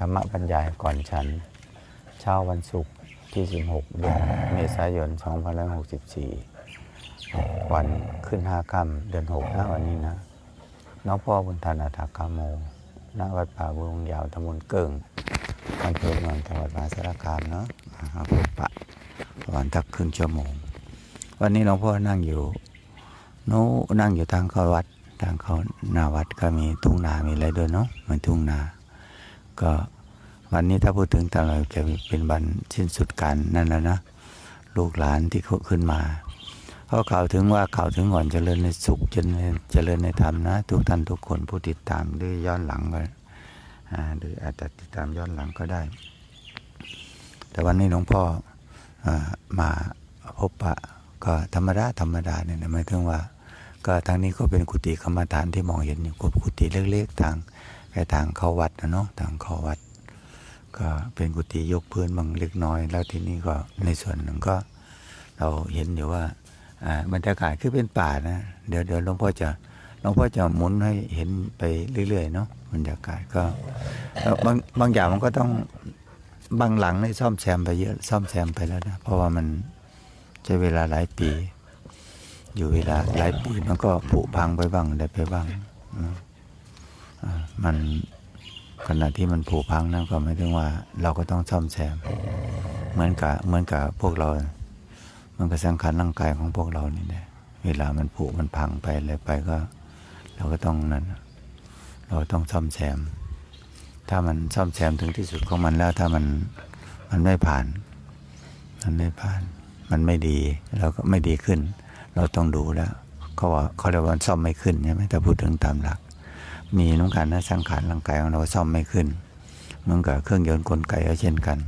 ธรรมบรรยายก่อนฉัน เช้าวันศุกร์ที่ 16 เดือนเมษายน 2564 วันขึ้น5ค่ำเดือน6นะวันนี้นะ น้องพ่อบุญธนาถากาโมณวัดป่าบุงยาวตำบลเกิงอำเภอเมืองจังหวัดมหาสารคามเนาะอ่าพบปะประมาณทักครึ่งชั่วโมง วันนี้หลวงพ่อนั่งอยู่โน้นั่งอยู่ทางเข้าวัด ทางเข้าหน้าวัดก็มีทุ่งนา มีอะไรด้วยเนาะเหมือนทุ่งนา ก็วันนี้ถ้าพูดถึงตามเราจะเป็นวันสิ้นสุดการนั่นแล้วนะลูกหลานที่เขาขึ้นมาเขากล่าวถึงว่าข่าวถึงก่อนเจริญในสุขเจริญในเจริญในธรรมนะ ทุกท่านทุกคนผู้ติดตามด้วยย้อนหลังก็หรืออาจจะติดตามย้อนหลังก็ได้ แต่วันนี้หลวงพ่ออมาพบปะก็ธรรมดาธรรมดาเนี่ยหมายถึงว่า ก็ทางนี้ก็เป็นกุฏิกรรมฐานที่มองเห็นอยู่กุฏิเล็กๆทาง แค่ทางเข้าวัดนะเนาะทางเข้าวัด ก็เป็นกุฏิยกพื้นบางเล็กน้อย แล้วทีนี้ก็ในส่วนหนึ่งก็ เราเห็นอยู่ว่าอ่าบรรยากาศคือเป็นป่านะ เดี๋ยวเดี๋ยวหลวงพ่อจะหลวงพ่อจะหมุนให้เห็นไปเรื่อยๆเนาะบรรยากาศก็บางบางอย่างมันก็ต้องบางหลังนี่ซ่อมแซมไปเยอะซ่อมแซมไปแล้วนะเพราะว่ามันใช้เวลาหลายปี อยู่เวลาหลายปีมันก็ผุพังไปบ้างได้ไปบ้างอืม มันขณะที่มันผุพังนั่นก็หมายถึงว่า เราก็ต้องซ่อมแซม เหมือนกับเหมือนกับพวกเรา มันก็สังขารร่างกายของพวกเรานี่แหละเวลามันผุมันพังไปอะไรไปก็ เราก็ต้องนั้นเราต้องซ่อมแซม ถ้ามันซ่อมแซมถึงที่สุดของมันแล้วถ้ามันมันไม่ผ่าน มันไม่ผ่าน มันไม่ดีเราก็ไม่ดีขึ้น เราต้องดูแล้วเขาว่าเขาเรียกว่าซ่อมไม่ขึ้นใช่ไหมถ้าพูดถึงตามหลัก มีน้องการนะสังขารร่างกายของเราซ่อมไม่ขึ้นเหมือนกับเครื่องยนต์กลไกก็เช่นกัน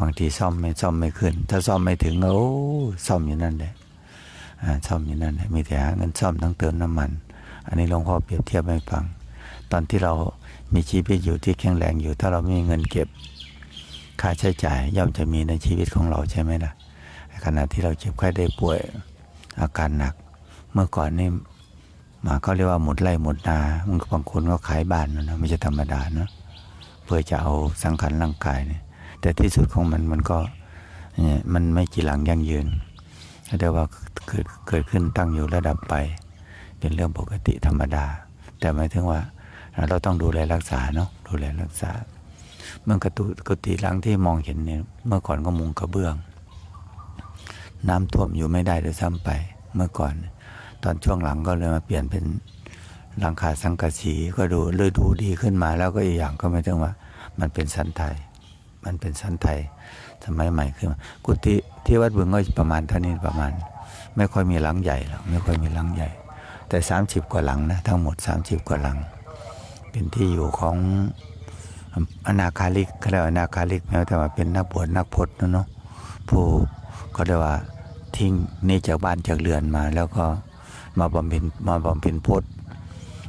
บางทีซ่อมไม่ซ่อมไม่ขึ้น ถ้าซ่อมไม่ถึงโอ้ซ่อมอยู่นั่นแหละอ่าซ่อมอยู่นั่นแหละมีแต่หาเงินซ่อมทั้งเติมน้ำมัน อันนี้หลวงพ่อเปรียบเทียบให้ฟัง ตอนที่เรามีชีวิตอยู่ที่แข็งแรงอยู่ ถ้าเราไม่มีเงินเก็บค่าใช้จ่ายย่อมจะมีในชีวิตของเราใช่ไหมล่ะขณะที่เราเจ็บไข้ได้ป่วยอาการหนัก เมื่อก่อนนี่ มาเขาเรียกว่าหมดไร่หมดนามันบางคนก็ขายบ้านนะนะไม่ใช่ธรรมดานะเพื่อจะเอาสังขารร่างกายเนี่ยแต่ที่สุดของมันมันก็เนี่ยมันไม่จีหลังยั่งยืนเรียกว่าเกิดเกิดขึ้นตั้งอยู่ระดับไป เป็นเรื่องปกติธรรมดา แต่หมายถึงว่าเราต้องดูแลรักษาเนาะดูแลรักษา เมื่อกระตุกติหลังที่มองเห็นเนี่ยเมื่อก่อนก็มุงกระเบื้อง น้ำท่วมอยู่ไม่ได้โดวยซ้ำไปเมื่อก่อน ตอนช่วงหลังก็เลยมาเปลี่ยนเป็นหลังคาสังกะสีก็ดูเลยดูดีขึ้นมา แล้วก็อีกอย่างก็ไม่ต้องว่า มันเป็นสันไทย มันเป็นสันไทยสมัยใหม่ขึ้นมากุฏิที่วัดบึงก็ประมาณเท่านี้ประมาณ ไม่ค่อยมีหลังใหญ่หรอกไม่ค่อยมีหลังใหญ่ แต่สามสิบกว่าหลังนะทั้งหมดสามสิบกว่าหลัง เป็นที่อยู่ของอนาคาลิกเขาเรียกอนาคาลิกแม้แต่ว่าเป็นนักบวชนักพจน์นะเนาะผู้เขาเรียกว่าทิ้งนี่จากบ้านจากเรือนมาแล้วก็ มาบำเพ็ญมาบำเพ็ญพจน์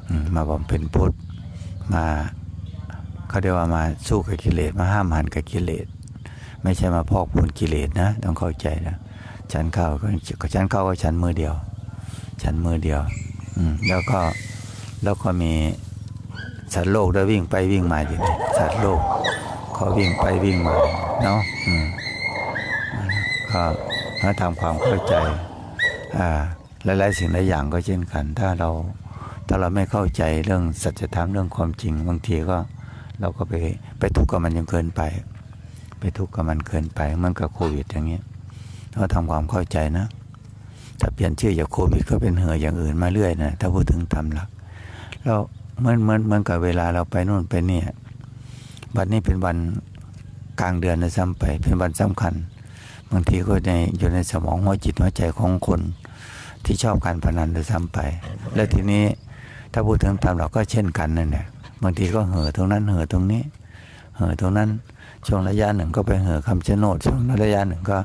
อืมาบำเพ็ญพจน์มาเขาเรียกว่ามาสู้กับกิเลสมาห้ามหันกับกิเลสไม่ใช่มาพอกพูนกิเลสนะ ต้องเข้าใจนะฉันเข้าก็ฉันเข้าก็ฉันมือเดียว ฉันมือเดียวอืแล้วก็แล้วก็มีสัตว์โลกได้วิ่งไปวิ่งมาอยู่นี่สัตว์โลกเขาวิ่งไปวิ่งมาเนาะก็มาทำความเข้าใจอ่า หลายๆสิ่งหลายอย่างก็เช่นกัน ถ้าเราถ้าเราไม่เข้าใจเรื่องสัจธรรมเรื่องความจริงบางทีก็เราก็ไปไปทุกข์กับมันจนเกินไป ไปทุกข์กับมันเกินไปเหมันกับโควิดอย่างเงี้ยเราทำความเข้าใจนะ ถ้าเปลี่ยนชื่อจากโควิดก็เป็นเหออย่างอื่นมาเรื่อยนะถ้าพูดถึงทำหลักเราเหมือนเหมือนเหมือนกับเวลาเราไปนู่นไปนี่วันนี้เป็นวันกลางเดือนนะซ้ำไป เป็นวันสำคัญ บางทีก็ในอยู่ในสมองหัวจิตหัวใจของคน ที่ชอบการพนันด้วยซ้ำไป แล้วทีนี้ถ้าพูดถึงตามเราก็เช่นกันนั่นแหละบางทีก็เห่อตรงนั้นเห่อตรงนี้ เห่อตรงนั้นช่วงระยะหนึ่งก็ไปเห่อคำชะโนดช่วงระยะหนึ่งก็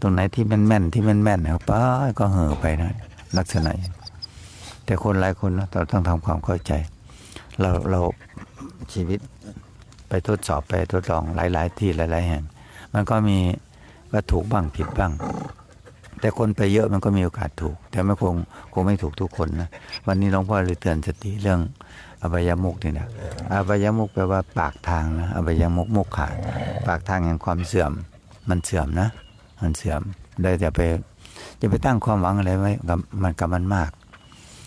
ตรงไหนที่แม่นแม่นๆที่แม่นแม่นๆเนี่ยป้าก็เห่อไปนะลักษณะอย่าแต่คนหลายคนนะเราต้องทำความเข้าใจ เราเราชีวิตไปทดสอบไปทดลองหลาย ๆ ที่หลาย ๆ แห่ง มันก็มีว่าถูกบ้างผิดบ้าง แต่คนไปเยอะมันก็มีโอกาสถูก แต่ไม่คงคงไม่ถูกทุกคนนะวันนี้หลวงพ่อเลยเตือนสติเรื่องอบายมุกนี่นะอบายมุกแปลว่าปากทางนะอบายมุกมุกขาดปากทางแห่งความเสื่อม มันเสื่อมนะ มันเสื่อมเลยจะไปจะไปตั้งความหวังอะไรไว้กับมันกับมันมาก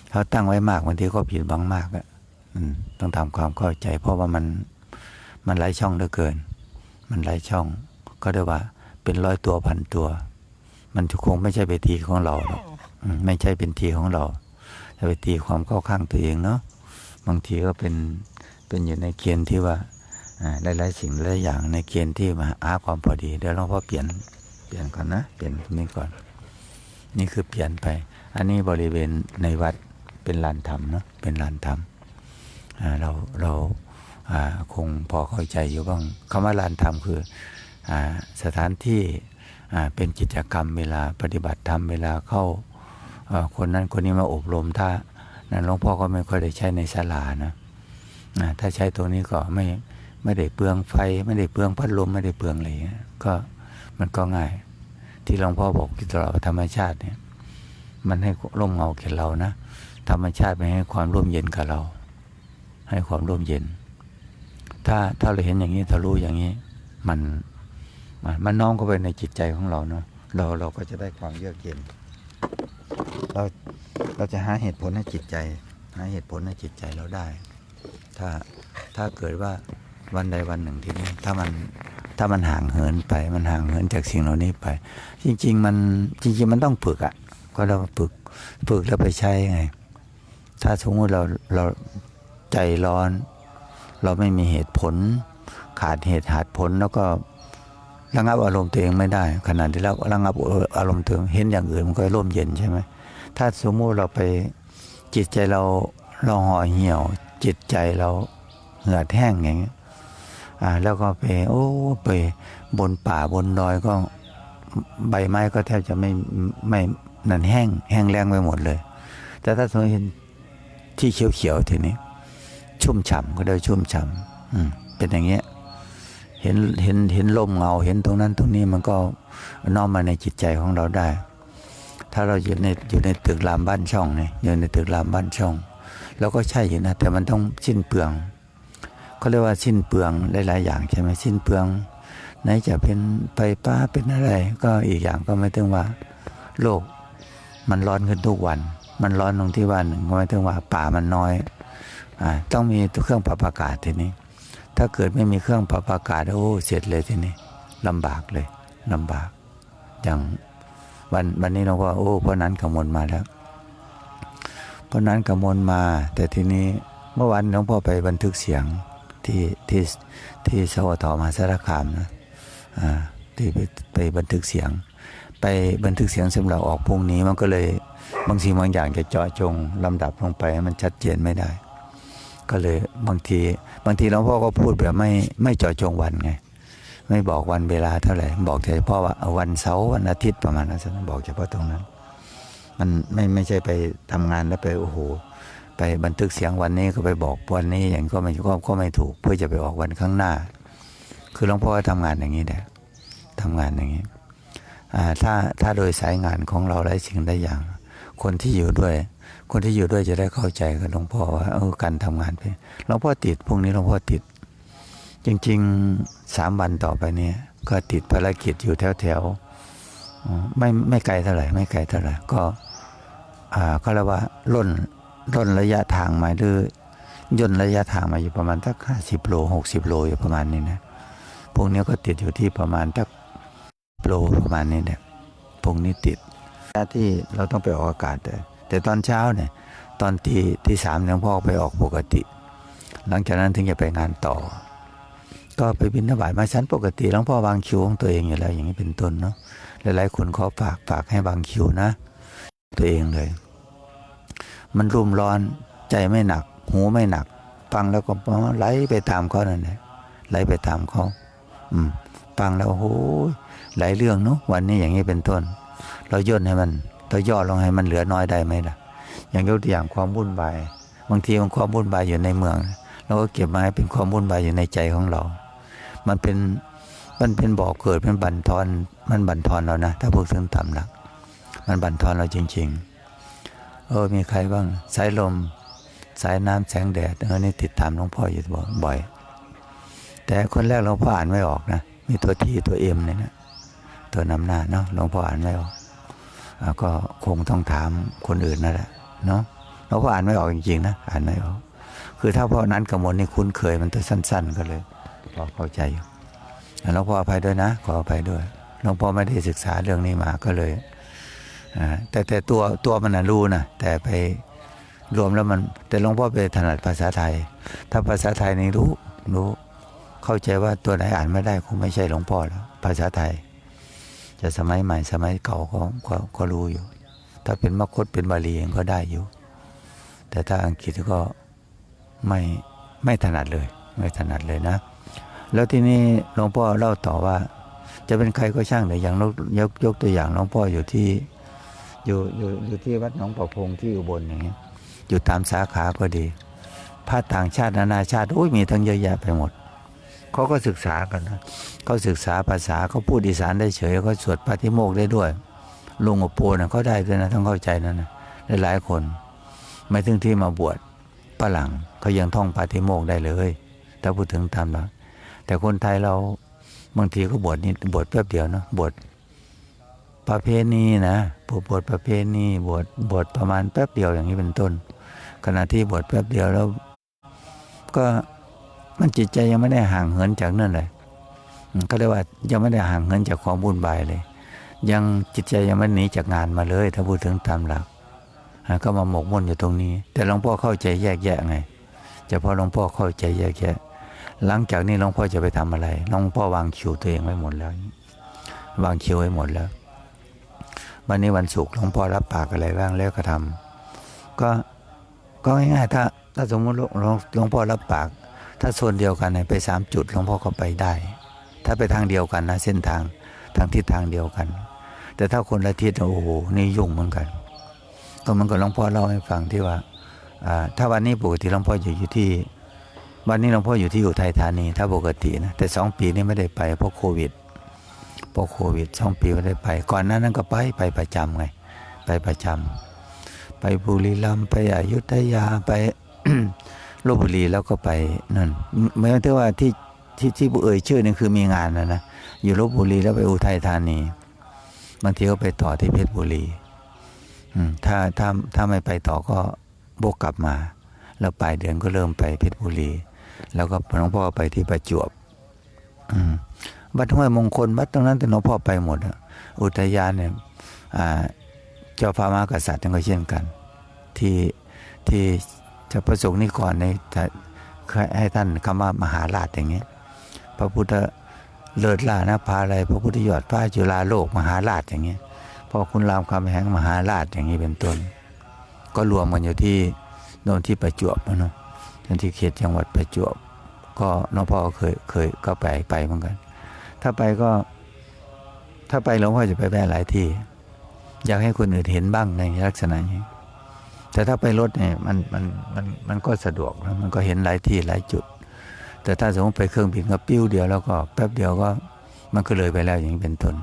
เขาตั้งไว้มากบางทีก็ผิดหวังมากอะอืมต้องทำความเข้าใจ เพราะว่ามันมันหลายช่องเหลือเกิน มันหลายช่อง ก็เรียกว่าเป็นร้อยตัวพันตัว มันคงไม่ใช่ไปทีของเราหรอกอืมไม่ใช่เป็นทีของเราจะไปตีความเข้าข้างตัวเองเนาะบางทีก็เป็นเป็นอยู่ในเกณฑ์ที่ว่าอ่าหลายๆสิ่งหลายอย่างในเกณฑ์ที่มาหาความพอดีเดี๋ยวหลวงพ่อเปลี่ยนเปลี่ยนก่อนนะเปลี่ยนตรงนี้ก่อน นี่คือเปลี่ยนไป อันนี้บริเวณในวัดเป็นลานธรรมเนาะเป็นลานธรรมอ่าเราเราอ่าคงพอเข้าใจอยู่บ้างคำว่าลานธรรมคืออ่าสถานที่อ่า เป็นกิจกรรมเวลาปฏิบัติธรรมเวลาเข้าคนนั้นคนนี้มาอบรมถ้านั้นหลวงพ่อก็ไม่ค่อยได้ใช้ในศาลานะถ้าใช้ตรงนี้ก็ไม่ไม่ได้เปลืองไฟ ไม่ได้เปลืองพัดลมไม่ได้เปลืองอะไรก็มันก็ง่าย ที่หลวงพ่อบอกที่ตลอดธรรมชาติเนี่ยมันให้ร่มเงาแก่เรานะธรรมชาติมันให้ความร่มเย็นกับเรา ให้ความร่มเย็น ถ้าถ้าเราเห็นอย่างนี้ถ้ารู้อย่างนี้มัน มันมันน้อมเข้าไปในจิตใจของเราเนาะเราเราก็จะได้ความเยือกเย็น เราเราจะหาเหตุผลให้จิตใจ หาเหตุผลให้จิตใจเราได้ ถ้าถ้าเกิดว่าวันใดวันหนึ่งทีนี้ถ้ามันถ้ามันห่างเหินไป มันห่างเหินจากสิ่งเหล่านี้ไป จริง ๆ มันจริง ๆ มันต้องฝึกอะ่ะ ก็เราฝึกฝึกแล้วไปใช้ไง ถ้าสมมติเราเราใจร้อน เราไม่มีเหตุผล ขาดเหตุหาดผลแล้วก็ ระงับอารมณ์ตัวเองไม่ได้ ขณะที่เราระงับอารมณ์ตัวเองเห็นอย่างอื่นมันก็ร่มเย็นใช่ไหมถ้าสมมติเราไปจิตใจเราเราห่อเหี่ยว จิตใจเราเหือดแห้งอย่างเงี้ยอ่าแล้วก็ไปโอ้ไปบนป่าบนดอยก็ใบไม้ก็แทบจะไม่ไม่นั่นแห้ง แห้งแรงไปหมดเลย แต่ถ้าสมมติเห็นที่เขียวๆทีนี้ ชุ่มฉ่ำก็ได้ชุ่มฉ่ำเป็นอย่างเงี้ย เห็นเห็นเห็นลมเงา เห็นตรงนั้นตรงนี้มันก็น้อมมาในจิตใจของเราได้ ถ้าเราอยู่ในอยู่ในตึกรามบ้านช่องเนี่ยอยู่ในตึกรามบ้านช่องเราก็ใช่อยู่นะแต่มันต้องสิ้นเปลืองเขาเรียกว่าสิ้นเปลืองหลายๆอย่างใช่ไหมสิ้นเปลืองไหนจะเป็นไฟฟ้าเป็นอะไร ก็อีกอย่างก็ไม่ถึงว่าโลก มันร้อนขึ้นทุกวัน มันร้อนตรงที่ว่าหนึ่งก็ไม่ถึงว่าป่ามันน้อยอต้องมีเครื่องปรับอากาศทีนี้ ถ้าเกิดไม่มีเครื่องปรับอากาศโอ้เสร็จเลยทีนี้ลำบากเลยลำบาก อย่างวันวันนี้เราก็โอ้เพราะนั้นกำมลมาแล้วเพราะนั้นกำมลมา แต่ทีนี้เมื่อวันหลวงพ่อไปบันทึกเสียงที่ที่ที่สวทมหาสารคามนะอ่าที่ไปไปบันทึกเสียง ไปบันทึกเสียงสำหรับออกพรุ่งนี้มันก็เลยบางสิ่งบางอย่างจะเจาะจงลำดับลงไปให้มันชัดเจนไม่ได้ ก็เลยบางทีบางทีหลวงพ่อก็พูดแบบไม่ไม่เจาะจงวันไง ไม่บอกวันเวลาเท่าไหร่บอกเฉพาะว่าวันเสาร์วันอาทิตย์ประมาณนั้นบอกเฉพาะตรงนั้น มันไม่ไม่ใช่ไปทำงานแล้วไปโอ้โหไปบันทึกเสียงวันนี้ก็ไปบอกวันนี้อย่างก็ไม่ก็ก็ไม่ถูก เพื่อจะไปออกวันข้างหน้า คือหลวงพ่อก็ทำงานอย่างนี้แหละทำงานอย่างนี้ถ้าถ้าโดยสายงานของเราหลายสิ่งได้อย่าง คนที่อยู่ด้วย คนที่อยู่ด้วยจะได้เข้าใจกับหลวงพ่อว่าเออการทำงานไปหลวงพ่อติดพวกนี้หลวงพ่อติด จริงๆสามวันต่อไปนี้ก็ติดภารกิจอยู่แถวแถวๆไม่ไม่ไกลเท่าไหร่ไม่ไกลเท่าไหร่ก็อ่าก็เรียกว่าล่นล่นระยะทางมาหรือย่นระยะทางมาอยู่ประมาณสักห้าสิบโลหกสิบโลอยู่ประมาณนี้นะพวกนี้ก็ติดอยู่ที่ประมาณสักโลประมาณนี้แหละพวกนี้ติดที่เราต้องไปออกอากาศแต่ แต่ตอนเช้าเนี่ยตอนที่ที่สามหลวงพ่อไปออกปกติ หลังจากนั้นถึงจะไปงานต่อ ก็ไปบินทบาทมาชั้นปกติหลวงพ่อวางคิวของตัวเองอยู่แล้วอย่างนี้เป็นต้นเนาะหลายๆคนขอฝากฝากให้วางคิวนะ ตัวเองเลย มันรุมร้อนใจไม่หนัก หูไม่หนัก ฟังแล้วก็ไหลไปตามเขานั่นแหละไหลไปตามเขาอืมฟังแล้วโอ้ยหลายเรื่องเนาะวันนี้อย่างนี้เป็นต้น เราย่นให้มัน เราย่อลงให้มันเหลือน้อยได้ไหมล่ะ อย่างยกตัวอย่างความวุ่นวายบางทีมันความวุ่นวายอยู่ในเมืองเราก็เก็บมาให้เป็นความวุ่นวายอยู่ในใจของเรา มันเป็นมันเป็นบ่อเกิดมันบั่นทอน มันบั่นทอนเรานะ ถ้าพูดถึงตามหลัก มันบั่นทอนเราจริง ๆ เออ มีใครบ้าง สายลม สายน้ำแสงแดด เออ นี่ติดตามหลวงพ่ออยู่บ่อย แต่คนแรกหลวงพ่ออ่านไม่ออกนะ มีตัวทีตัวเอ็มเนี่ยนะ ตัวนำหน้าเนาะ หลวงพ่ออ่านไม่ออก ก็คงต้องถามคนอื่นนั่นแหละเนาะหลวงพ่ออ่านไม่ออกจริงๆนะอ่านไม่ออกคือถ้าพ่อนั้นกับมนนี่คุ้นเคยมันตัวสั้น ๆ ก็เลยพอเข้าใจอยู่หลวงพ่ออภัยด้วยนะ ขออภัยด้วยหลวงพ่อไม่ได้ศึกษาเรื่องนี้มาก็เลยอ่าแต่แต่ตัวตัวมันนะรู้นะแต่ไปรวมแล้วมัน แต่หลวงพ่อไปถนัดภาษาไทย ถ้าภาษาไทยนี่รู้รู้ เข้าใจว่าตัวไหนอ่านไม่ได้คงไม่ใช่หลวงพ่อแล้วภาษาไทย จะสมัยใหม่สมัยเก่าก็ก็ก็รู้อยู่ ถ้าเป็นมคตเป็นบาลีเองก็ได้อยู่ แต่ถ้าอังกฤษก็ไม่ไม่ถนัดเลย ไม่ถนัดเลยนะ แล้วที่นี้หลวงพ่อเล่าต่อว่า จะเป็นใครก็ช่างแต่อย่างยกยกยกตัวอย่างหลวงพ่ออยู่ที่อยู่อยู่อยู่ที่วัดหนองประพงที่อุบลอย่างเงี้ยอยู่ตามสาขาก็ดีพระต่างชาตินานาชาติโอ้ยมีทั้งเยอะแยะไปหมด เขาก็ศึกษากันนะเขาศึกษาภาษาเขาพูดอีสานได้เฉยเขาสวดปาฏิโมกข์ได้ด้วยลุงกับโปนะเขาได้ด้วยนะต้องเข้าใจนั่นนะหลายๆคนไม่ถึงที่มาบวชฝรั่งเขายังท่องปาฏิโมกข์ได้เลยถ้าพูดถึงตามหลักแต่คนไทยเราบางทีก็บวชนี่บวชแป๊บเดียวเนาะบวชประเพณีนะบวชบวชประเพณีบวชบวชประมาณแป๊บเดียวอย่างนี้เป็นต้น ขณะที่บวชแป๊บเดียวแล้ว ก็ มันจิตใจยังไม่ได้ห่างเหินจากนั่นเลยก็เรียกว่ายังไม่ได้ห่างเหินจากความวุ่นวายเลย ยังจิตใจยังไม่หนีจากงานมาเลย ถ้าพูดถึงตามหลักก็มาหมกมุ่นอยู่ตรงนี้ แต่หลวงพ่อเข้าใจแยกแยะไงเฉพาะหลวงพ่อเข้าใจแยกแยะ หลังจากนี้หลวงพ่อจะไปทำอะไรหลวงพ่อวางคิวตัวเองไว้หมดแล้ว วางคิวไว้หมดแล้ว วันนี้วันศุกร์หลวงพ่อรับปากอะไรบ้างแล้วก็ทำก็ก็ง่ายๆถ้าถ้าสมมติหลวงหลวงพ่อรับปาก ถ้าโซนเดียวกันเนี่ยไปสามจุดหลวงพ่อก็ไปได้ ถ้าไปทางเดียวกันนะเส้นทางทางทิศทางเดียวกัน แต่ถ้าคนละทิศโอ้โหนี่ยุ่งเหมือนกัน ก็เหมันก็หลวงพ่อเล่าให้ฟังที่ว่าถ้าวันนี้ปกติหลวงพ่ออยู่อยู่ที่ วันนี้หลวงพ่ออยู่ที่อุทัยธานี ถ้าปกตินะแต่สองปีนี้ไม่ได้ไปเพราะโควิดเพราะโควิดสองปีไม่ได้ไป ก่อนหน้านั้นก็ไปไปประจำไง ไปประจำไปบุรีรัมย์ไปอยุธยาไป ลบบุรีแล้วก็ไปนั่นไม่ใช่ว่าที่ที่ที่เอ่ยชื่อนี่คือมีงานนะนะอยู่ลบบุรีแล้วไปอุทัยธานีบางทีก็ไปต่อที่เพชรบุรีถ้าถ้าถ้าไม่ไปต่อก็บกกลับมา แล้วปลายเดือนก็เริ่มไปเพชรบุรี แล้วก็หลวงพ่อไปที่ประจวบวัดห้วยมงคลวัดตรงนั้นแต่หลวงพ่อไปหมดอุทยานเนี่ยเจ้าฟ้ามหากษัตริย์ก็เช่นกัน ที่ที่ จะประสงค์นิกรในให้ท่านคำว่ามหาราชอย่างเงี้ยพระพุทธเลิศล่านะพาอะไรพระพุทธยอดฟ้าจุฬาโลกมหาราชอย่างเงี้ยพอคุณรามคำแหงมหาราชอย่างนี้เป็นต้น ก็รวมกันอยู่ที่โน่นที่ประจวบนะเนาะที่เขตจังหวัดประจวบ ก็น้องพ่อเคยเคยก็ไปไปเหมือนกัน ถ้าไปก็ ถ้าไปหลวงพ่อจะไปแวะหลายที่ อยากให้คนอื่นเห็นบ้างในลักษณะนี้ แต่ถ้าไปรถเนี่ยมันมันมันมันก็สะดวกนะมันก็เห็นหลายที่หลายจุด แต่ถ้าสมมติไปเครื่องบินก็ปิ้วเดียวแล้วก็แป๊บเดียวก็มันก็เลยไปแล้วอย่างนี้เป็นต้น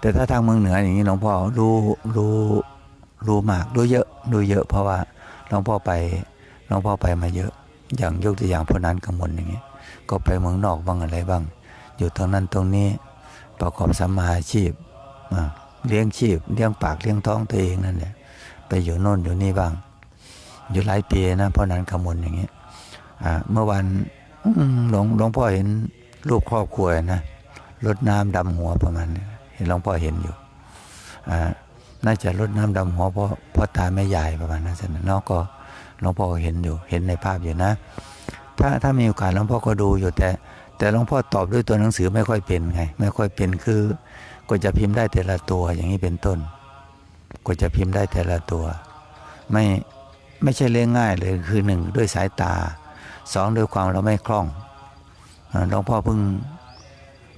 แต่ถ้าทางเมืองเหนืออย่างนี้หลวงพ่อรู้รู้รู้มากรู้เยอะรู้เยอะ เพราะว่าหลวงพ่อไปหลวงพ่อไปมาเยอะ อย่างยกตัวอย่างพนันกำมลอย่างเงี้ยก็ไปเมืองนอกบ้างอะไรบ้าง อยู่ตรงนั้นตรงนี้ประกอบสัมมาอาชีพเลี้ยงชีพเลี้ยงปากเลี้ยงท้องตัวเองนั่นแหละ ไปอยู่โน่นอยู่นี่บ้าง อยู่หลายปีนะเพราะนั้นขมลอย่างเงี้ยเมื่อวันหลวงหลวงพ่อเห็นรูปครอบครัวนะรดน้ำดำหัวประมาณนี้เห็นหลวงพ่อเห็นอยู่น่าจะรดน้ำดำหัวเพราะพ่อตาแม่ยายประมาณนั้นสินะเนอกก็หลวงพ่อเห็นอยู่ เห็นในภาพอยู่นะ ถ้าถ้ามีโอกาสหลวงพ่อก็ดูอยู่แต่ แต่หลวงพ่อตอบด้วยตัวหนังสือไม่ค่อยเป็นไง ไม่ค่อยเป็นคือ ก็จะพิมพ์ได้แต่ละตัวอย่างนี้เป็นต้น ก็จะพิมพ์ได้แต่ละตัว ไม่ไม่ใช่เลี้ยงง่ายเลยคือหนึ่งด้วยสายตาสองด้วยความเราไม่คล่องหลวงพ่อเพิ่ง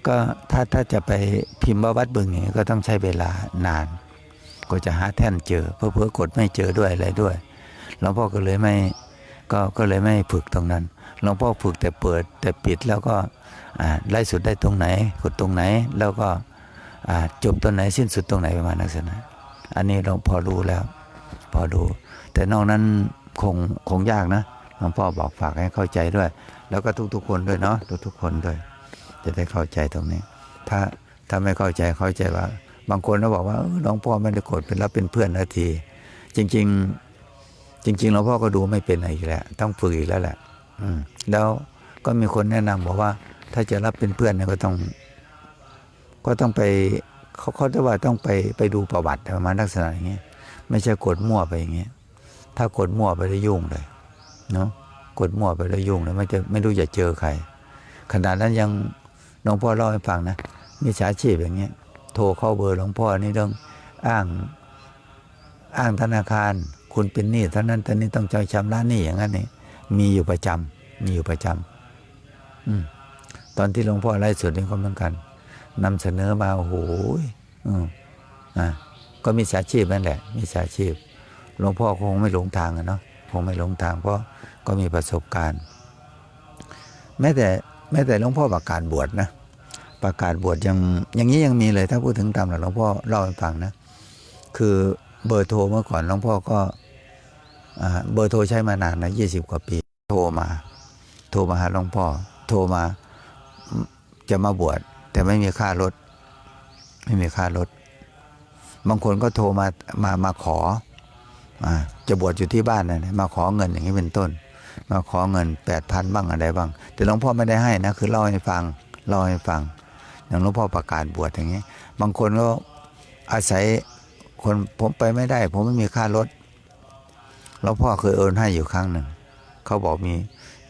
ก็ถ้าถ้าจะไปพิมพ์ว่าวัดบึงอย่างนี้ก็ต้องใช้เวลานานก็จะหาแท่นเจอ เพื่อเพื่อกดไม่เจอด้วยอะไรด้วยหลวงพ่อก็เลยไม่ก็ก็เลยไม่ฝึกตรงนั้นหลวงพ่อฝึกแต่เปิดแต่ปิดแล้วก็ไล่สุดได้ตรงไหน กดตรงไหน แล้วก็จบตรงไหนสิ้นสุดตรงไหนประมาณนั้นนะ อันนี้เราพอรู้แล้ว พอรู้ แต่นอกนั้นคงคงยากนะหลวงพ่อบอกฝากให้เข้าใจด้วย แล้วก็ทุกๆคนด้วยเนาะทุกๆคนด้วย จะได้เข้าใจตรงนี้ ถ้าถ้าไม่เข้าใจเข้าใจว่า บางคนก็บอกว่าเออหลวงพ่อไม่ได้โกรธเป็นรับเป็นเพื่อนนาที จริง ๆ จริงๆหลวงพ่อก็ดูไม่เป็นอะไรอีกแล้วต้องฝึกอีกแล้วแหละ อืมแล้วก็มีคนแนะนำบอกว่า ถ้าจะรับเป็นเพื่อนเนี่ยก็ต้อง ก็ต้องไป เขาเขาจะว่าต้องไปไปดูประวัติประมาณลักษณะอย่างเงี้ยไม่ใช่กดมั่วไปอย่างเงี้ยถ้ากดมั่วไปแล้วยุ่งเลยเนาะกดมั่วไปแล้วยุ่งเลยไม่จะไม่รู้จะเจอใคร ขนาดนั้นยังหลวงพ่อเล่าให้ฟังนะมีฉาชีพอย่างเงี้ยโทรเข้าเบอร์หลวงพ่อนี่ต้องอ้างอ้างธนาคาร คุณเป็นหนี้เท่านั้นตอนนี้ต้องจ่ายชำระหนี้อย่างนั้นนี่มีอยู่ประจำมีอยู่ประจำอืมตอนที่หลวงพ่อไล่สดนี่ก็เหมือนกัน นำเสนอมาโอ้โหอ่าก็มีสาชีพนั่นแหละมีสาชีพหลวงพ่อคงไม่หลงทางอะเนาะคงไม่หลงทาง เพราะก็มีประสบการณ์ แม้แต่แม้แต่หลวงพ่อประกาศบวชนะประกาศบวชยังอย่างนี้ยังมีเลยถ้าพูดถึงตามหลักหลวงพ่อเล่าให้ฟังนะคือเบอร์โทรเมื่อก่อนหลวงพ่อก็อเบอร์โทรใช้มานานนะยี่สิบกว่าปี โทรมา โทรมาหาหลวงพ่อ โทรมาจะมาบวช แต่ไม่มีค่ารถ ไม่มีค่ารถ บางคนก็โทรมามามาขออจะบวชอยู่ที่บ้านนะมาขอเงินอย่างนี้เป็นต้น มาขอเงินแปดพันบ้างอะไรบ้าง แต่หลวงพ่อไม่ได้ให้นะคือเล่าให้ฟังเล่าให้ฟัง อย่างหลวงพ่อประกาศบวชอย่างนี้ บางคนก็อาศัยคนผมไปไม่ได้ ผมไม่มีค่ารถหลวงพ่อเคยโอนให้อยู่ครั้งหนึ่งเขาบอกมี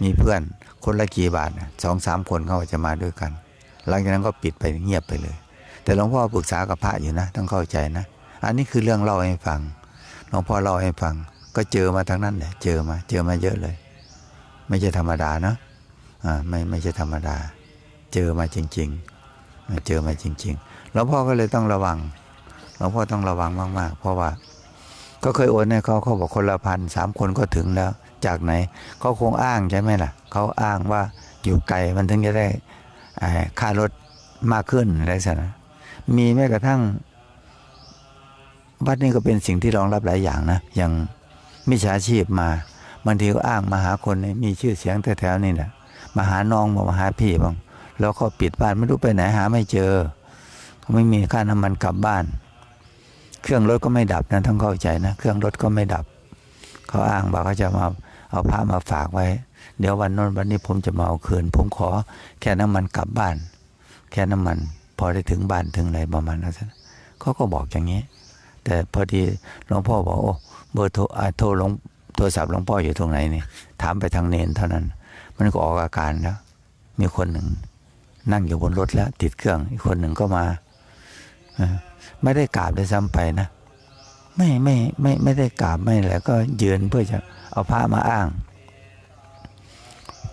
มีเพื่อนคนละกี่บาทสองสามคนเขาจะมาด้วยกัน หลังจากนั้นก็ปิดไปเงียบไปเลย แต่หลวงพ่อปรึกษากับพระอยู่นะต้องเข้าใจนะ อันนี้คือเรื่องเล่าให้ฟังหลวงพ่อเล่าให้ฟัง ก็เจอมาทั้งนั้นแหละเจอมา เจอมาเยอะเลย ไม่ใช่ธรรมดาเนาะอ่าไม่ไม่ใช่ธรรมดา เจอมาจริง ๆ เจอมาจริงๆหลวงพ่อก็เลยต้องระวังหลวงพ่อต้องระวังมากๆ เพราะว่าก็เคยโอนให้เขาเขาบอกคนละพันสามคนก็ถึงแล้ว จากไหนเขาคงอ้างใช่ไหมล่ะเขาอ้างว่าอยู่ไกลมันถึงจะได้ ค่ารถมากขึ้นอะไรสักนะมีแม้กระทั่ง วัดนี้ก็เป็นสิ่งที่รองรับหลายอย่างนะ อย่างมิจฉาชีพมาบางทีก็อ้างมาหาคนในมีชื่อเสียงแถวๆนี่แหละมาหาน้องมาหาพี่บ้างแล้วก็ปิดบ้านไม่รู้ไปไหนหาไม่เจอเขาไม่มีค่าน้ำมันกลับบ้าน เครื่องรถก็ไม่ดับนะต้องเข้าใจนะ เครื่องรถก็ไม่ดับ เขาอ้างว่าเขาจะมาเอาผ้ามาฝากไว้ เดี๋ยววันโน้นวันนี้ผมจะมาเอาคืน ผมขอแค่น้ำมันกลับบ้าน แค่น้ำมัน พอได้ถึงบ้านถึงอะไรประมาณนั้นเขาก็บอกอย่างนี้ แต่พอดีหลวงพ่อบอกโอ้เบอร์โทรอ่าโทรหลวงโทรศัพท์หลวงพ่ออยู่ตรงไหนนี่ถามไปทางเนนเท่านั้น มันก็ออกอาการแล้ว มีคนหนึ่ง นั่งอยู่บนรถแล้ว ติดเครื่อง อีกคนหนึ่งก็มาไม่ได้กราบเลยซ้ำไปนะ ไม่ไม่ไม่ไม่ได้กราบไม่แหละก็ยืนเพื่อจะเอาพระมาอ้าง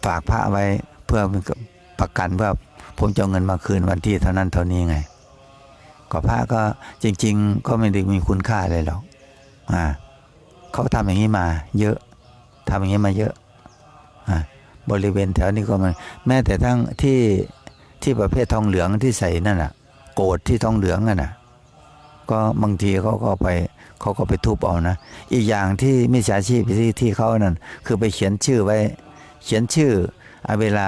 ฝากพระไว้เพื่อมันก็ประกันว่าผมจะเอาเงินมาคืนวันที่เท่านั้นเท่านี้ไงก็พระก็จริง ๆ ก็ไม่ได้มีคุณค่าเลยหรอกอ่าเขาทำอย่างนี้มา เยอะทำอย่างนี้มาเยอะอ่าบริเวณแถวนี้ก็มันแม้แต่ทั้งที่ที่ประเภททองเหลืองที่ใส่นั่นน่ะ โกดที่ทองเหลืองนั่นน่ะ ก็บางทีเขาก็ไปเขาก็ไปทุบเอานะ อีกอย่างที่มิจฉาชีพที่ที่เขานั่นคือไปเขียนชื่อไว้ เขียนชื่ออ่าเวลา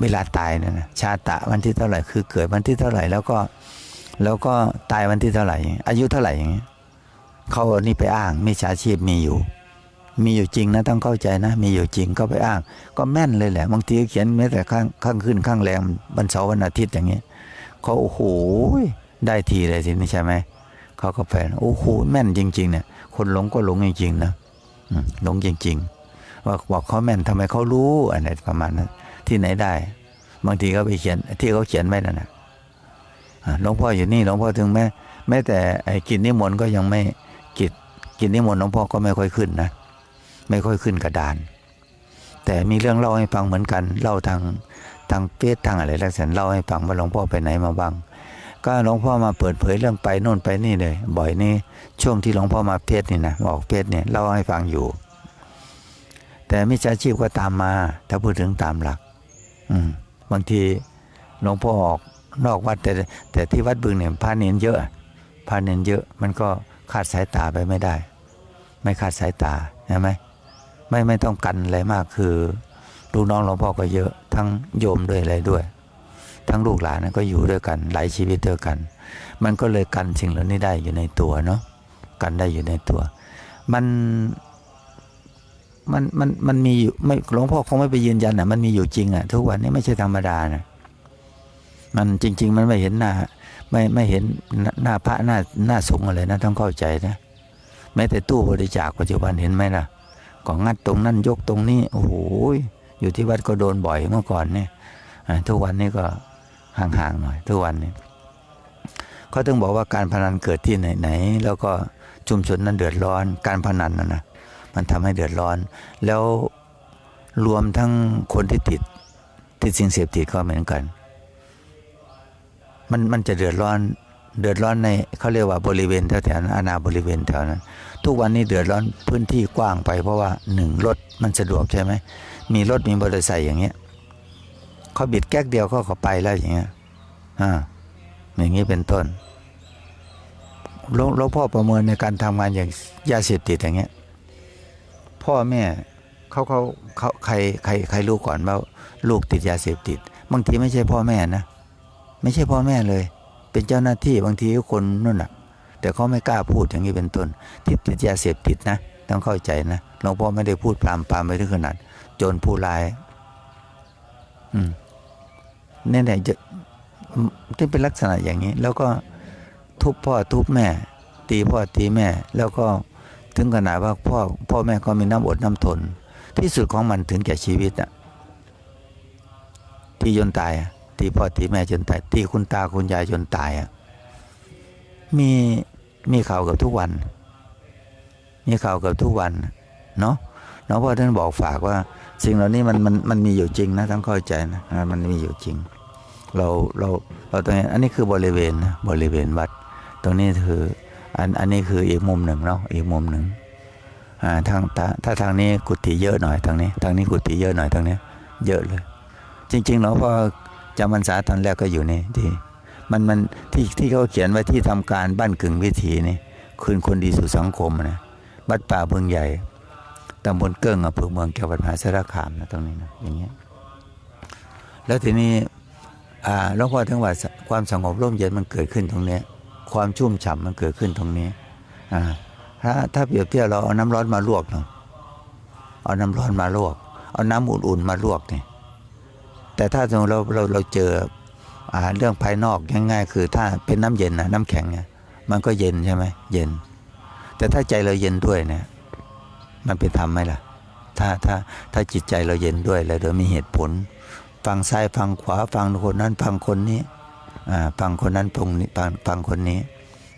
เวลาตายนั่นะชาตะวันที่เท่าไหร่คือเกิดวันที่เท่าไหร่แล้วก็แล้วก็ตายวันที่เท่าไหร่ อายุเท่าไหร่อย่างเงี้ยเขาเอานี่ไปอ้างมิจฉาชีพมีอยู่ มีอยู่จริงนะต้องเข้าใจนะ มีอยู่จริงก็ไปอ้าง ก็แม่นเลยแหละบางทีเขียนแม้แต่ข้างข้างขึ้นข้างแรมวันเสาร์วันอาทิตย์อย่างเงี้ยเขาโอ้โหได้ทีเลยสินี่ใช่ไหมเขาก็ไปโอ้โหแม่นจริง ๆ เนี่ย คนหลงก็หลงจริงๆนะหลงจริง ๆ ว่าบอกเขาแม่นทำไมเขารู้อะไรประมาณนั้น ที่ไหนได้ บางทีก็ไปเขียนที่เขาเขียนไว้นั่นนะอ่าหลวงพ่ออยู่นี่หลวงพ่อถึงแม้แม้แต่ไอ้กินนิมนต์ก็ยังไม่กิจกินนิมนต์หลวงพ่อก็ไม่ค่อยขึ้นนะไม่ค่อยขึ้นกระดาน แต่มีเรื่องเล่าให้ฟังเหมือนกันเล่าทางทางเฟซทางอะไรลักษณะเล่าให้ฟังว่าหลวงพ่อไปไหนมาบ้าง ก็หลวงพ่อมาเปิดเผยเรื่องไปโน่นไปนี่เลย บ่อยนี่ช่วงที่หลวงพ่อมาเพศนี่นะบอกเพศเนี่ยเล่าให้ฟังอยู่ แต่มิจฉาชีพก็ตามมา ถ้าพูดถึงตามหลัก อืมบางทีหลวงพ่อออกนอกวัดแต่แต่ที่วัดบึงเนี่ยพระเนนเยอะพระเนนเยอะ มันก็ขาดสายตาไปไม่ได้ ไม่ขาดสายตาใช่ไหมไม่ไม่ต้องกันอะไรมากคือลูกน้องหลวงพ่อก็เยอะ ทั้งโยมด้วยอะไรด้วย ทั้งลูกหลานก็อยู่ด้วยกัน หลายชีวิตด้วยกัน มันก็เลยกันสิ่งเหล่านี้ได้อยู่ในตัวเนาะกันได้อยู่ในตัว มัน มันมันมันมีอยู่ไม่หลวงพ่อคงไม่ไปยืนยันนะมันมีอยู่จริงอะ ทุกวันนี้ไม่ใช่ธรรมดานะมันจริง ๆ มันไม่เห็นหน้า ไม่ไม่เห็นหน้าพระหน้าหน้าสงฆ์อะไรนะต้องเข้าใจนะแม้แต่ตู้บริจาคปัจจุบันเห็นไหมล่ะก็งัดตรงนั้นยกตรงนี้โอ้โหอยู่ที่วัดก็โดนบ่อยเมื่อก่อนเนี่ยทุกวันนี้ก็ห่างๆหน่อย ทุกวันนี้เขาถึงบอกว่าการพนันเกิดที่ไหนๆแล้วก็ชุมชนนั้นเดือดร้อนการพนันนะนะ มันทำให้เดือดร้อน แล้วรวมทั้งคนที่ติดติดสิ่งเสพติดก็เหมือนกัน มันมันจะเดือดร้อนเดือดร้อนในเขาเรียกว่าบริเวณแถวๆนั้นอาณาบริเวณแถวนั้น ทุกวันนี้เดือดร้อนพื้นที่กว้างไป เพราะว่าหนึ่งรถมันสะดวกใช่ไหมมีรถมีมอเตอร์ไซค์อย่างเงี้ยเขาบิดแก๊กเดียวเขาก็ไปแล้วอย่างเงี้ยอ่าอย่างนี้เป็นต้นหลวงพ่อประเมินในการทำงานอย่างยาเสพติดอย่างเงี้ย พ่อแม่เขาเขาเขาใครใครใครรู้ก่อนว่าลูกติดยาเสพติด บางทีไม่ใช่พ่อแม่นะ ไม่ใช่พ่อแม่เลย เป็นเจ้าหน้าที่บางทีคนนู่นน่ะ แต่เขาไม่กล้าพูดอย่างนี้เป็นต้นที่ติดยาเสพติดนะต้องเข้าใจนะหลวงพ่อไม่ได้พูดปรามปรามไปถึงขนาดโจรผู้ร้าย อืมนี่แหละจะที่เป็นลักษณะอย่างนี้ แล้วก็ทุบพ่อทุบแม่ ตีพ่อตีแม่ แล้วก็ ถึงขนาดว่าพ่อพ่อแม่ก็มีน้ำอดน้ำทน ที่สุดของมันถึงแก่ชีวิตอะที่จนตายอะตีพ่อตีแม่จนตายตีคุณตาคุณยายจนตายอะมีมีข่าวกับทุกวัน มีข่าวกับทุกวันเนาะหลวงพ่อท่านบอกฝากว่า สิ่งเหล่านี้มันมันมันมีอยู่จริงนะต้องเข้าใจนะมันมีอยู่จริง เราเราเราตรงนี้อันนี้คือบริเวณนะบริเวณวัด ตรงนี้คือ อันอันนี้คืออีกมุมหนึ่งเนาะอีกมุมหนึ่งอ่าทางตาถ้าทางนี้กุฏิเยอะหน่อยทางนี้ ทางนี้กุฏิเยอะหน่อยทางนี้ เยอะเลย จริงๆหลวงพ่อจำพรรษาตอนแรกก็อยู่นี่ที่มันมันที่ที่เขาเขียนไว้ที่ทำการบ้านกึ่งวิถีนี่คืนคนดีสู่สังคมนะวัดป่าเมืองใหญ่ตำบลเกิ้งอำเภอเมืองจังหวัดมหาสารคามนะตรงนี้นะอย่างเงี้ยแล้วทีนี้อ่าหลวงพ่อถึงว่าความสงบร่มเย็นมันเกิดขึ้นตรงเนี้ย ความชุ่มฉ่ำมันเกิดขึ้นตรงนี้ถ้าถ้าเปรียบเทียบเราเอาน้ำร้อนมาลวกเนาะเอาน้ำร้อนมาลวก เอาน้ำอุ่นๆมาลวกเนี่ยแต่ถ้าสมมติเราเราเราเจออาเรื่องภายนอกง่ายๆ คือถ้าเป็นน้ำเย็นนะน้ำแข็งเนี่ยมันก็เย็นใช่ไหมเย็น แต่ถ้าใจเราเย็นด้วยเนี่ยมันเป็นธรรมไหมล่ะ ถ้าถ้าถ้าจิตใจเราเย็นด้วยแล้วโดยมีเหตุผล ฟังซ้ายฟังขวาฟังคนนั้นฟังคนนี้ ฟังคนนั้นตรงนี้ฟังฟังคนนี้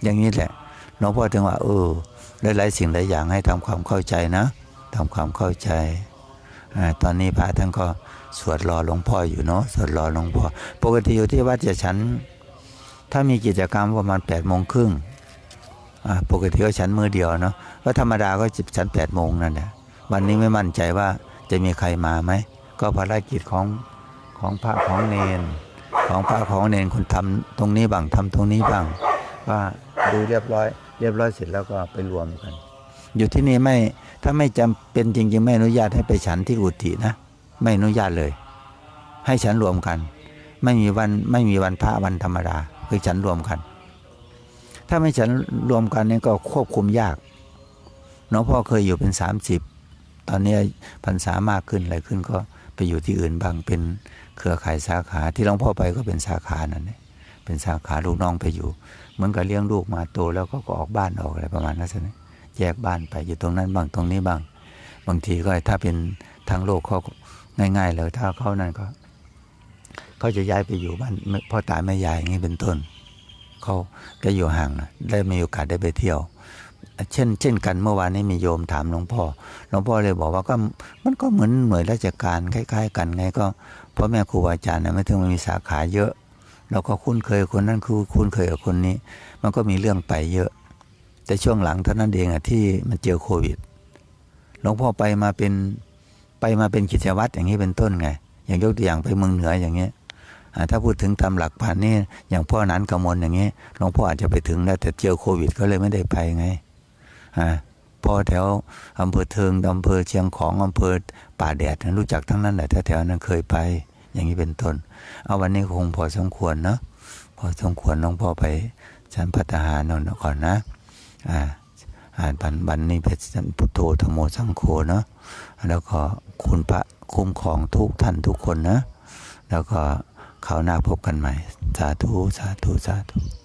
อย่างนี้แหละหลวงพ่อถึงว่าเออหลายๆสิ่งหลายอย่างให้ทำความเข้าใจนะทำความเข้าใจอาตอนนี้พระท่านก็สวดรอหลวงพ่ออยู่เนาะสวดรอหลวงพ่อปกติอยู่ที่วัดจะฉัน ถ้ามีกิจกรรมประมาณแปดโมงครึ่งปกติก็ฉันมือเดียวเนาะแล้วธรรมดาก็ฉันแปดโมงนั่นแหละวันนี้ไม่มั่นใจว่าจะมีใครมาไหมก็ภารกิจของของพระของเนน ของพระของเนนคุณทำตรงนี้บ้างทำตรงนี้บ้างว่าดูเรียบร้อย เรียบร้อยเสร็จแล้วก็ไปรวมกัน อยู่ที่นี่ไม่ถ้าไม่จำเป็นจริง ๆ ไม่อนุญาตให้ไปฉันที่กุฏินะ ไม่อนุญาตเลย ให้ฉันรวมกัน ไม่มีวันไม่มีวันพระวันธรรมดาคือฉันรวมกัน ถ้าไม่ฉันรวมกันนี่ก็ควบคุมยากหลวงพ่อเคยอยู่เป็นสามสิบตอนนี้พรรษามากขึ้นอะไรขึ้นก็ไปอยู่ที่อื่นบ้างเป็น เครือข่ายสาขาที่หลวงพ่อไปก็เป็นสาขานั่นเองเป็นสาขาลูกน้องไปอยู่ เหมือนกับเลี้ยงลูกมาโตแล้วก็ออกบ้านออกอะไรประมาณนั้นใช่ไหมแยกบ้านไปอยู่ตรงนั้นบ้างตรงนี้บ้าง บางทีก็ถ้าเป็นทางโลกเขาง่าย ๆ เลยถ้าเขานั่นก็เขาจะย้ายไปอยู่บ้านพ่อตายแม่ยายอย่างนี้เป็นต้นเขาก็อยู่ห่างนะได้มีโอกาสได้ไปเที่ยว เช่น เช่นกันเมื่อวานนี้มีโยมถามหลวงพ่อหลวงพ่อเลยบอกว่าก็มันก็เหมือนหน่วยราชการคล้าย ๆ กันไงก็ พ่อแม่ครูอาจารย์นะไม่ถึงมันมีสาขาเยอะ เราก็คุ้นเคยคนนั้นคือคุ้นเคยกับคนนี้ มันก็มีเรื่องไปเยอะ แต่ช่วงหลังเท่านั้นเองอะที่มันเจอโควิดหลวงพ่อไปมาเป็นไปมาเป็นกิจวัตรอย่างนี้เป็นต้นไง อย่างยกตัวอย่างไปเมืองเหนืออย่างเงี้ยถ้าพูดถึงตามหลักผ่านนี่อย่างพ่อนั้นกมลอย่างเงี้ยหลวงพ่ออาจจะไปถึงแล้วแต่เจอโควิด ก็เลยไม่ได้ไปไงอ่า พ่อแถวอำเภอเทิงอำเภอเชียงของอำเภอป่าแดดนะรู้จักทั้งนั้นแหละแถวๆนั้นเคยไป อย่างนี้เป็นต้น เอาวันนี้คงพอสมควรเนาะพอสมควรน้องพ่อไปฉันพัฒหารนนก่อนนะอ่าอ่านบันบันนี้เป็นพุทโธธรรมโมสังโฆเนาะแล้วก็คุณพระคุ้มครองทุกท่านทุกคนนะ แล้วก็คราวหน้าพบกันใหม่ สาธุ สาธุ สาธุ